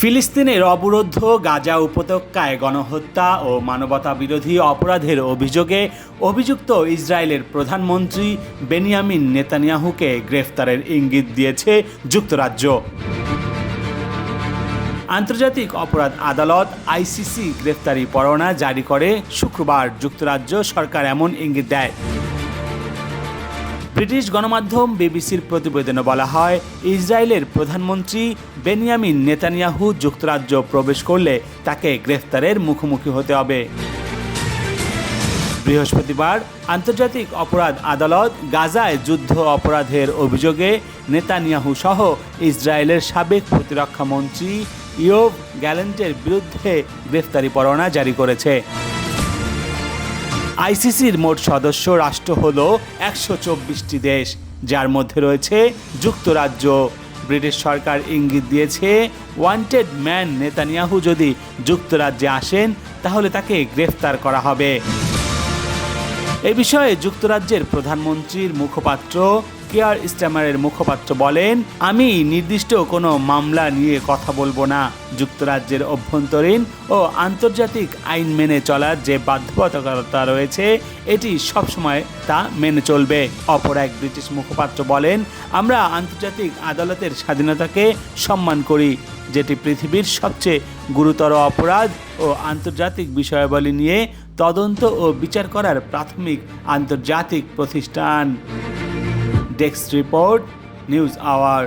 ফিলিস্তিনের অবরুদ্ধ গাজা উপত্যকায় গণহত্যা ও মানবতা বিরোধী অপরাধের অভিযোগে অভিযুক্ত ইসরায়েলের প্রধানমন্ত্রী বেনিয়ামিন নেতানিয়াহুকে গ্রেফতারের ইঙ্গিত দিয়েছে যুক্তরাজ্য। আন্তর্জাতিক অপরাধ আদালত আইসিসি গ্রেফতারি পরোয়ানা জারি করে শুক্রবার যুক্তরাজ্য সরকার এমন ইঙ্গিত দেয়। ব্রিটিশ গণমাধ্যম বিবিসির প্রতিবেদনে বলা হয়, ইসরায়েলের প্রধানমন্ত্রী বেনিয়ামিন নেতানিয়াহু যুক্তরাজ্য প্রবেশ করলে তাকে গ্রেফতারের মুখোমুখি হতে হবে। বৃহস্পতিবার আন্তর্জাতিক অপরাধ আদালত গাজায় যুদ্ধ অপরাধের অভিযোগে নেতানিয়াহু সহ ইসরায়েলের সাবেক প্রতিরক্ষা মন্ত্রী ইয়োব গ্যালেন্টের বিরুদ্ধে গ্রেফতারি পরোয়ানা জারি করেছে। আইসিসির মোট সদস্য রাষ্ট্র হল একশো চব্বিশটি দেশ, যার মধ্যে রয়েছে যুক্তরাজ্য। ব্রিটিশ সরকার ইঙ্গিত দিয়েছে ওয়ান্টেড ম্যান নেতানিয়াহু যদি যুক্তরাজ্যে আসেন, তাহলে তাকে গ্রেফতার করা হবে। এ বিষয়ে যুক্তরাজ্যের প্রধানমন্ত্রীর মুখপাত্র কেয়ার স্ট্যামারের মুখপাত্র বলেন, আমি নির্দিষ্ট কোনো মামলা নিয়ে কথা বলব না। যুক্তরাজ্যের অভ্যন্তরীণ ও আন্তর্জাতিক আইন মেনে চলার যে বাধ্যবাধকতা রয়েছে, এটি সবসময় তা মেনে চলবে। অপর এক ব্রিটিশ মুখপাত্র বলেন, আমরা আন্তর্জাতিক আদালতের স্বাধীনতাকে সম্মান করি, যেটি পৃথিবীর সবচেয়ে গুরুতর অপরাধ ও আন্তর্জাতিক বিষয়াবলী নিয়ে তদন্ত ও বিচার করার প্রাথমিক আন্তর্জাতিক প্রতিষ্ঠান। Desk report news hour